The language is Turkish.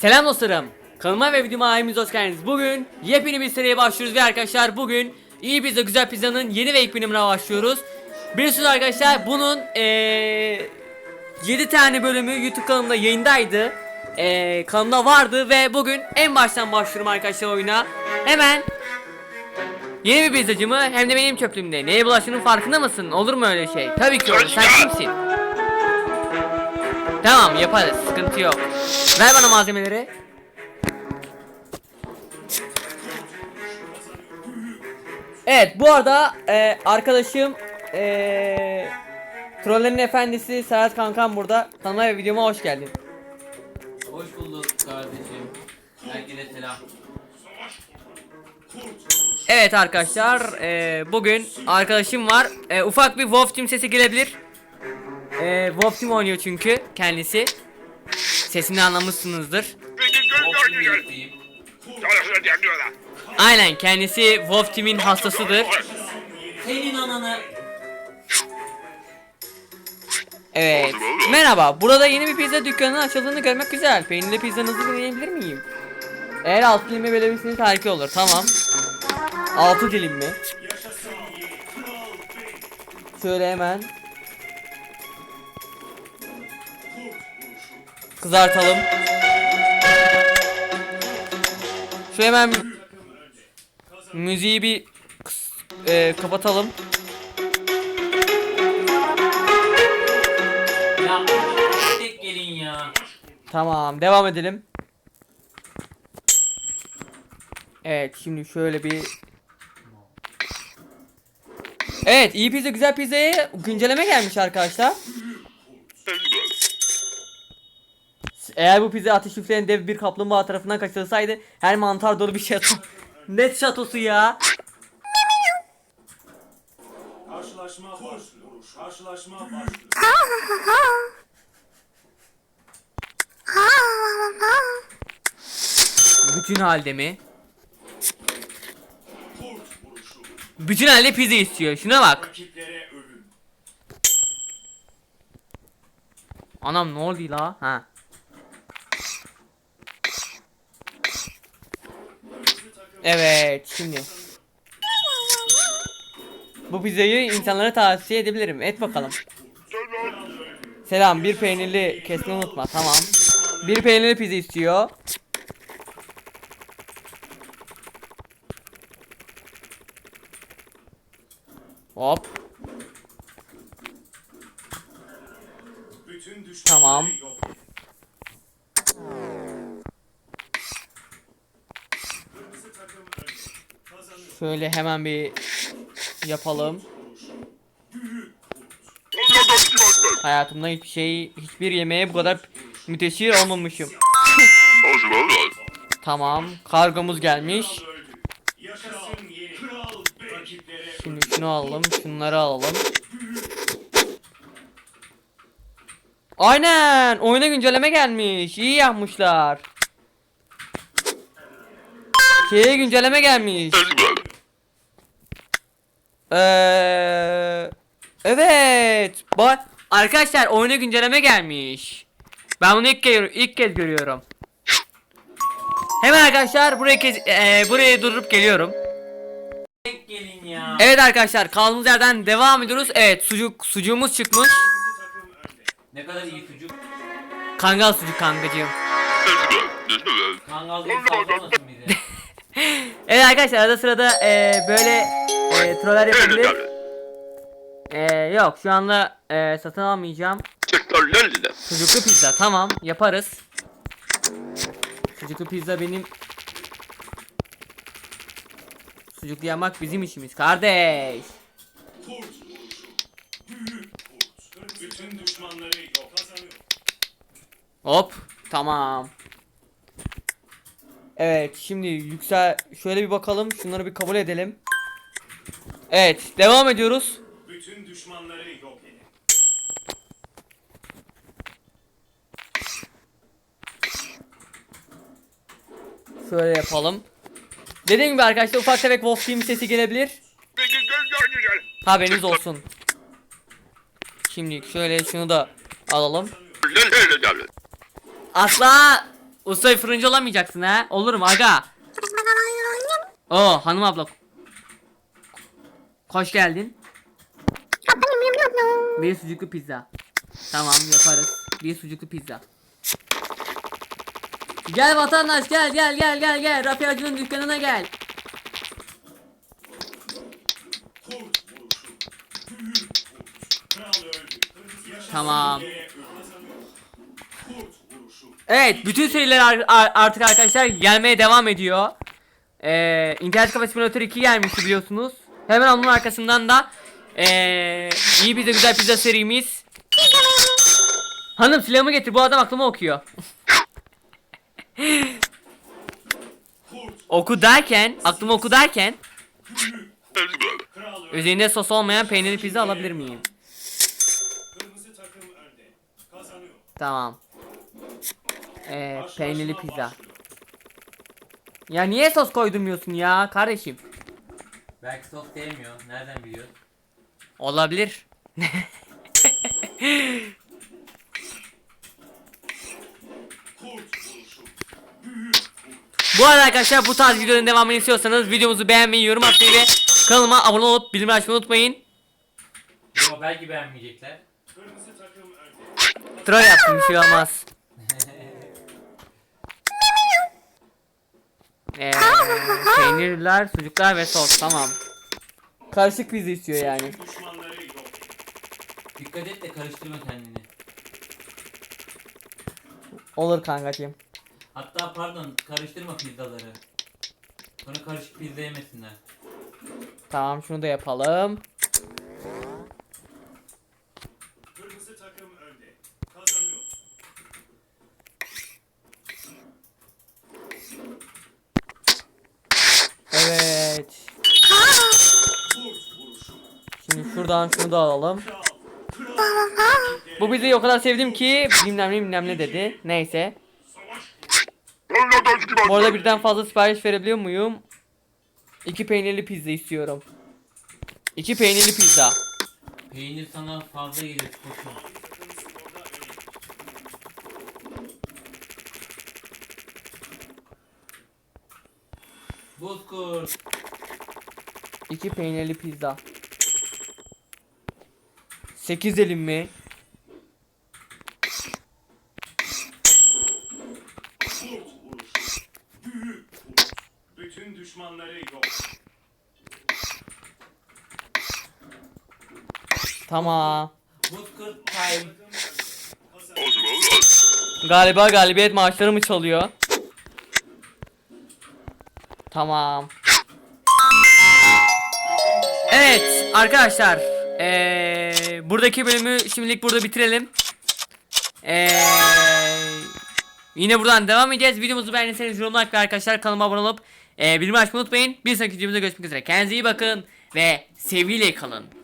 Selam dostlarım. Kanalıma ve videoma hepiniz hoş geldiniz. Bugün yepyeni bir seriye başlıyoruz ve arkadaşlar bugün iyi pizza güzel pizzanın yeni ve ilk bölümüne başlıyoruz. Biliyorsunuz arkadaşlar bunun eee 7 tane bölümü YouTube kanalımda yayındaydı. Eee kanalımda vardı ve bugün en baştan başlıyorum arkadaşlar oyuna. Hemen Yeni bir pizzacı mı hem de benim çöplüğümde. Neye bulaştığının farkında mısın? Olur mu öyle şey? Tabii ki olur. Sen kimsin? Tamam yaparız. Sıkıntı yok. Ver bana malzemeleri. Evet bu arada e, arkadaşım e, Trollerin Efendisi Serhat Kankam burada. Kanalıma ve videoma hoş geldin. Hoş bulduk kardeşim. Herkese selam. Evet arkadaşlar e, bugün arkadaşım var. E, ufak bir Wolf Team sesi gelebilir. E, Wolf oynuyor çünkü kendisi. Sesini anlamışsınızdır. Aynen kendisi Wolf Team'in hastasıdır. Senin ananı. Evet. Merhaba. Burada yeni bir pizza dükkanının açıldığını görmek güzel. Peynirli pizzanızı deneyebilir miyim? Eğer alt dilimi verebilirseniz harika olur. Tamam. Altı dilim mi? Şöyle hemen. Kızartalım. Şu hemen müziği bir e, kapatalım. Ya tek gelin ya. Tamam devam edelim. Evet şimdi şöyle bir Evet iyi pizza güzel pizzaya güncelleme gelmiş arkadaşlar. Eğer bu pizza ateş üfleyen dev bir kaplumbağa tarafından kaçırılsaydı her mantar dolu bir şato. Net şatosu ya. Karşılaşma başlıyor. Karşılaşma başlıyor. Bütün halde mi? Bütün halde pizza istiyor. Şuna bak. Anam ne oldu la? Ha. Evet şimdi. Bu pizzayı insanlara tavsiye edebilirim. Et bakalım. Selam bir peynirli kesmeyi unutma tamam. Bir peynirli pizza istiyor. Hop Tamam. Şöyle hemen bir yapalım. Hayatımda hiçbir şey, hiçbir yemeğe bu kadar müteşhir olmamışım. Tamam, kargomuz gelmiş. Şimdi şunu alalım, şunları alalım. Aynen, oyuna güncelleme gelmiş. İyi yapmışlar. Şeye güncelleme gelmiş. Eee Evet. Bak arkadaşlar oyuna güncelleme gelmiş. Ben bunu ilk kez, ilk kez görüyorum. Hemen arkadaşlar buraya kez, eee, buraya durup geliyorum. Tek gelin ya. Evet arkadaşlar kaldığımız yerden devam ediyoruz. Evet sucuk sucuğumuz çıkmış. Ne kadar iyi sucuk. Kangal sucuk kankacığım. Kangal bize. Evet arkadaşlar arada sırada eee, böyle eee troller yapabilir. Eee, yok şu anda eee, satın almayacağım. Sucuklu pizza tamam yaparız. Sucuklu pizza benim Sucuklu yapmak bizim işimiz kardeş. Hop tamam. Evet şimdi yüksel şöyle bir bakalım şunları bir kabul edelim. Evet devam ediyoruz. Bütün düşmanları yok edin. Şöyle yapalım. Dediğim gibi arkadaşlar ufak tefek Wolf Team sesi gelebilir. Haberiniz olsun. Şimdi şöyle şunu da alalım. Asla Ustayı fırıncı olamayacaksın ha. Olur mu aga? Oo hanım abla. Hoş geldin. Bir sucuklu pizza. Tamam yaparız. Bir sucuklu pizza. Gel vatandaş gel gel gel gel gel. Rafi Acı'nın dükkanına gel. Tamam. Evet bütün seriler ar- ar- artık arkadaşlar gelmeye devam ediyor. Ee, İnternet Kafe Simulator 2 gelmişti biliyorsunuz. Hemen onun arkasından da ee, iyi bize güzel pizza serimiz. Hanım silahımı getir bu adam aklıma okuyor. Oku derken aklıma oku derken üzerinde sos olmayan peynirli pizza alabilir miyim? Tamam. Ee, peynirli pizza. Ya niye sos koydurmuyorsun ya kardeşim? Belki sos sevmiyor. Nereden biliyor? Olabilir. Bu arada arkadaşlar bu tarz videoların devamını istiyorsanız videomuzu beğenmeyi, yorum atmayı ve kanalıma abone olup bildirim açmayı unutmayın. Yo belki beğenmeyecekler. Troll yaptım bir şey olmaz. Eee peynirler, sucuklar ve sos tamam. Karışık pizza istiyor yani. Düşmanları yok. Dikkat et de karıştırma kendini. Olur kankacığım. Hatta pardon karıştırma pizzaları. Sonra karışık pizza yemesinler. Tamam şunu da yapalım. Şimdi şuradan şunu da alalım. Bu pizzayı o kadar sevdim ki bilmem ne bilmem ne dedi. Neyse. Bu arada birden fazla sipariş verebiliyor muyum? İki peynirli pizza istiyorum. İki peynirli pizza. Peynir sana fazla gelir koçum. Bozkurt. İki peynirli pizza. Sekiz elim mi? Bütün düşmanları yok. Tamam. Time. Galiba galibiyet maaşları mı çalıyor? Tamam. Evet arkadaşlar. Ee, buradaki bölümü şimdilik burada bitirelim. Ee, yine buradan devam edeceğiz. Videomuzu beğendiyseniz yorum like ve arkadaşlar kanalıma abone olup ee, bildirim açmayı unutmayın. Bir sonraki videomuzda görüşmek üzere. Kendinize iyi bakın ve sevgiyle kalın.